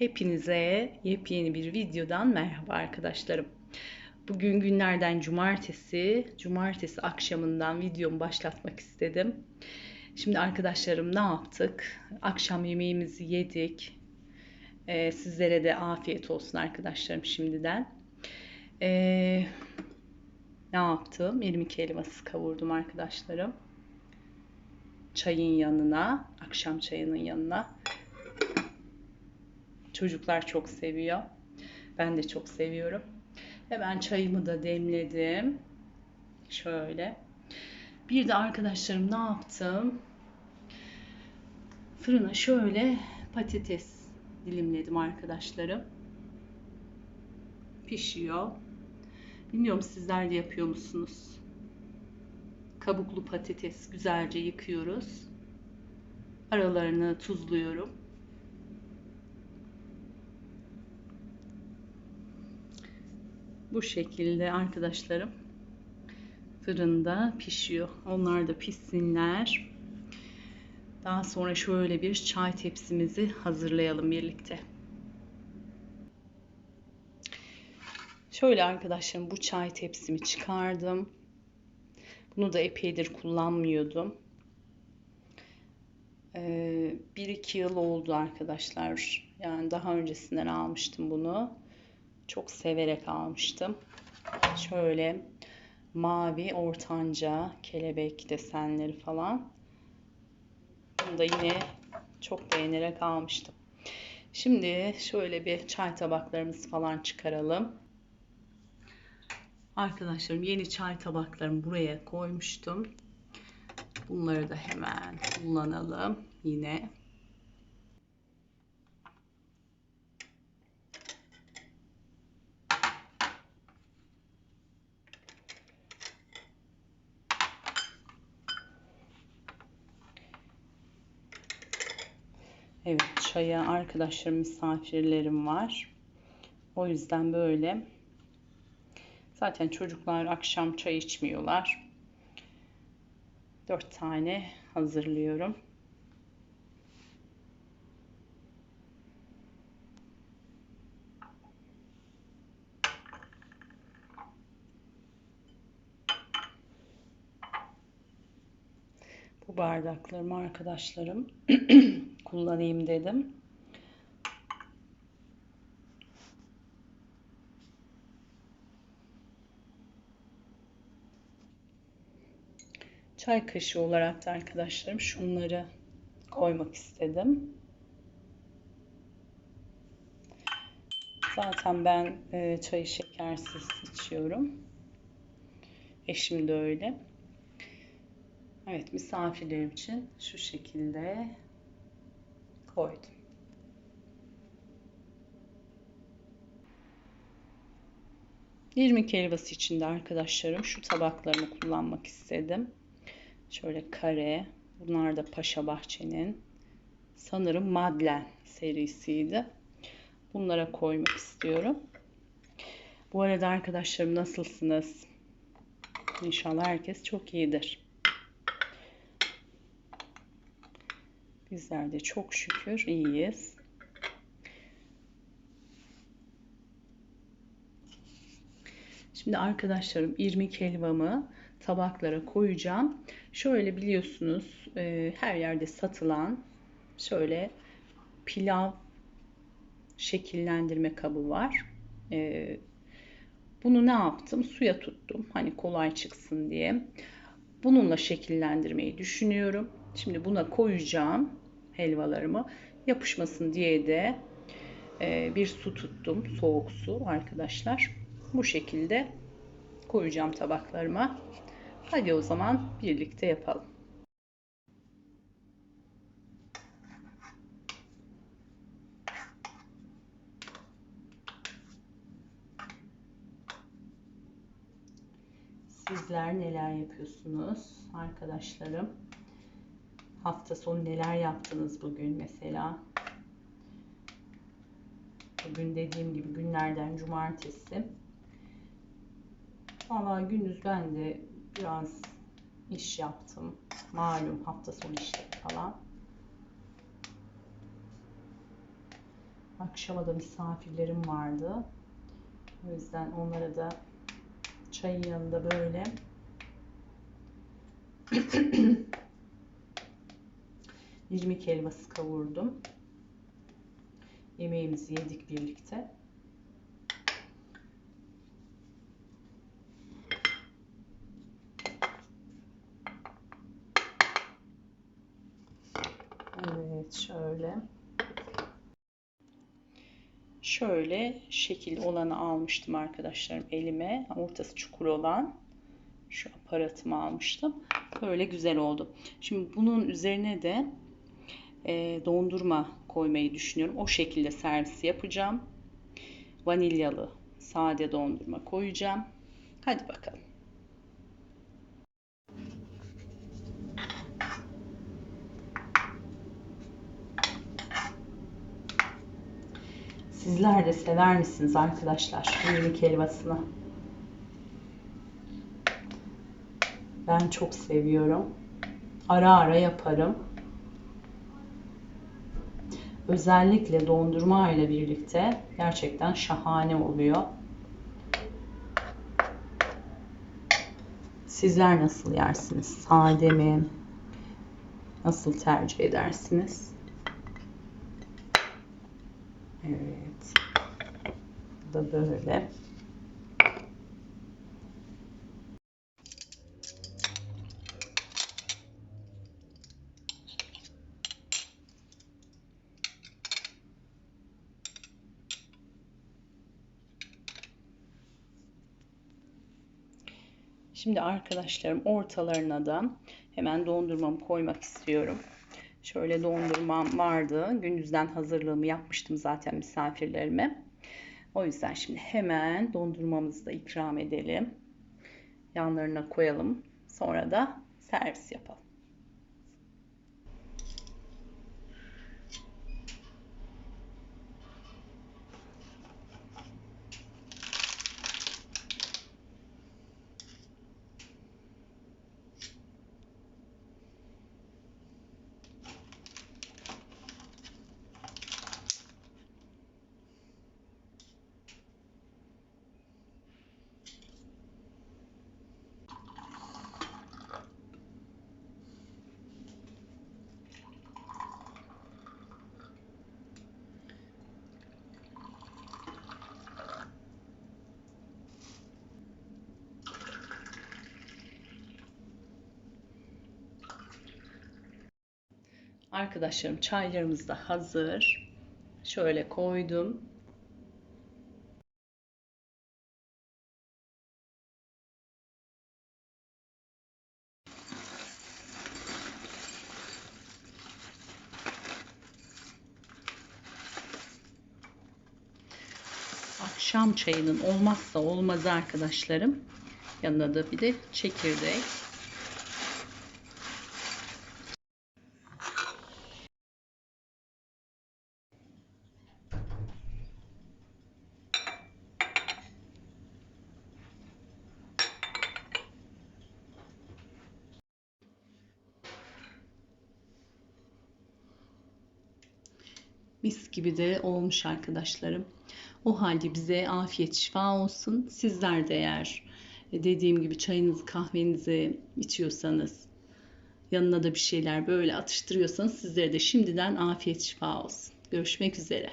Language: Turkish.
Hepinize yepyeni bir videodan merhaba arkadaşlarım. Bugün günlerden cumartesi, cumartesi akşamından videomu başlatmak istedim. Şimdi arkadaşlarım ne yaptık? Akşam yemeğimizi yedik. Ee, sizlere de afiyet olsun arkadaşlarım şimdiden. Ee, ne yaptım? İrmik helvası kavurdum arkadaşlarım. Çayın yanına, akşam çayının yanına Çocuklar çok seviyor. Ben de çok seviyorum. Hemen çayımı da demledim. Şöyle. Bir de arkadaşlarım ne yaptım? Fırına şöyle patates dilimledim arkadaşlarım. Pişiyor. Bilmiyorum sizler de yapıyor musunuz? Kabuklu patates güzelce yıkıyoruz. Aralarını tuzluyorum. Bu şekilde arkadaşlarım fırında pişiyor. Onlar da pişsinler. Daha sonra şöyle bir çay tepsimizi hazırlayalım birlikte. Şöyle arkadaşlarım bu çay tepsimi çıkardım. Bunu da epeydir kullanmıyordum. Ee, 1-2 yıl oldu arkadaşlar. Yani daha öncesinden almıştım bunu. Çok severek almıştım. Şöyle mavi ortanca kelebek desenleri falan. Bunu da yine çok beğenerek almıştım. Şimdi şöyle bir çay tabaklarımız falan çıkaralım. Arkadaşlarım yeni çay tabaklarımı buraya koymuştum. Bunları da hemen kullanalım yine. Evet çaya arkadaşlarım misafirlerim var. O yüzden böyle. Zaten çocuklar akşam çay içmiyorlar. Dört tane hazırlıyorum. Bu bardaklarımı arkadaşlarım kullanayım dedim. Çay kaşığı olarak da arkadaşlarım şunları koymak istedim. Zaten ben e, çayı şekersiz içiyorum. Eşim de öyle. Evet misafirlerim için şu şekilde koydum. İrmik helvası için de arkadaşlarım şu tabaklarımı kullanmak istedim. Şöyle kare. Bunlar da Paşa Bahçe'nin sanırım Madlen serisiydi. Bunlara koymak istiyorum. Bu arada arkadaşlarım nasılsınız? İnşallah herkes çok iyidir. Bizler de çok şükür iyiyiz. Şimdi arkadaşlarım irmik helvamı tabaklara koyacağım. Şöyle biliyorsunuz e, her yerde satılan şöyle pilav şekillendirme kabı var. E, bunu ne yaptım? Suya tuttum. Hani kolay çıksın diye. Bununla şekillendirmeyi düşünüyorum. Şimdi buna koyacağım helvalarımı. Yapışmasın diye de e, bir su tuttum. Soğuk su arkadaşlar. Bu şekilde koyacağım tabaklarıma. Hadi o zaman birlikte yapalım. Sizler neler yapıyorsunuz arkadaşlarım? Hafta sonu neler yaptınız bugün mesela? Bugün dediğim gibi günlerden cumartesi. Valla gündüz ben de biraz iş yaptım. Malum hafta sonu işleri falan. Akşama da misafirlerim vardı. O yüzden onlara da çayın yanında böyle irmik helvası kavurdum. Yemeğimizi yedik birlikte. Evet şöyle. Şöyle şekil olanı almıştım arkadaşlarım elime. Ortası çukur olan şu aparatımı almıştım. Böyle güzel oldu. Şimdi bunun üzerine de e, dondurma koymayı düşünüyorum. O şekilde servis yapacağım. Vanilyalı sade dondurma koyacağım. Hadi bakalım. Sizler de sever misiniz arkadaşlar irmik helvasını? Ben çok seviyorum. Ara ara yaparım. Özellikle dondurma ile birlikte gerçekten şahane oluyor. Sizler nasıl yersiniz? Sade mi? Nasıl tercih edersiniz? Evet. Bu da böyle. Şimdi arkadaşlarım ortalarına da hemen dondurmamı koymak istiyorum. Şöyle dondurmam vardı. Gündüzden hazırlığımı yapmıştım zaten misafirlerime. O yüzden şimdi hemen dondurmamızı da ikram edelim. Yanlarına koyalım. Sonra da servis yapalım. Arkadaşlarım çaylarımız da hazır. Şöyle koydum. Akşam çayının olmazsa olmazı arkadaşlarım. Yanına da bir de çekirdek. Mis gibi de olmuş arkadaşlarım. O halde bize afiyet şifa olsun. Sizler de eğer e, dediğim gibi çayınızı kahvenizi içiyorsanız yanına da bir şeyler böyle atıştırıyorsanız sizlere de şimdiden afiyet şifa olsun. Görüşmek üzere.